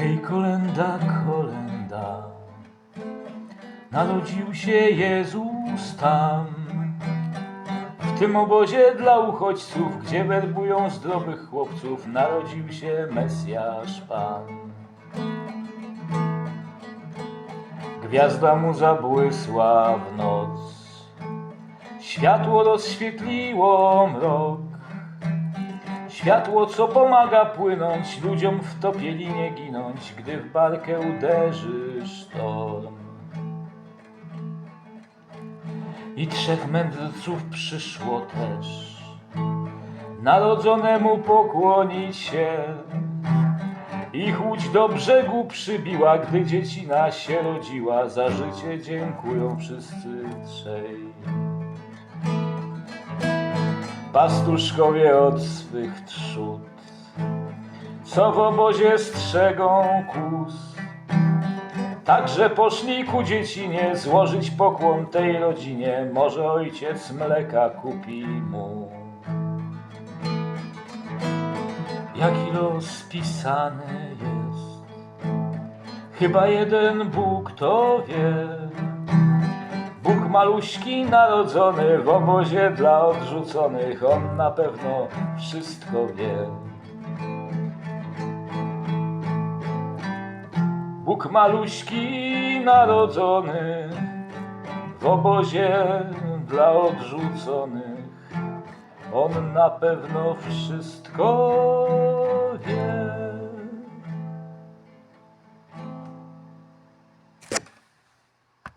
kolenda, kolenda. Narodził się Jezus tam. W tym obozie dla uchodźców, gdzie werbują zdrowych chłopców, narodził się Mesjasz Pan. Gwiazda mu zabłysła w noc, światło rozświetliło mrok. Światło, co pomaga płynąć, ludziom w topielinie ginąć, gdy w barkę uderzy sztorm. I trzech mędrców przyszło też, narodzonemu pokłonić się. Ich łódź do brzegu przybiła, gdy dziecina się rodziła, za życie dziękują wszyscy trzej. Pastuszkowie od swych trzód, co w obozie strzegą kus. Także poszli ku dziecinie złożyć pokłon tej rodzinie, może ojciec mleka kupi mu. Jaki los pisany jest, chyba jeden Bóg to wie. Maluśki narodzony w obozie dla odrzuconych, on na pewno wszystko wie. Bóg maluśki narodzony w obozie dla odrzuconych, on na pewno wszystko.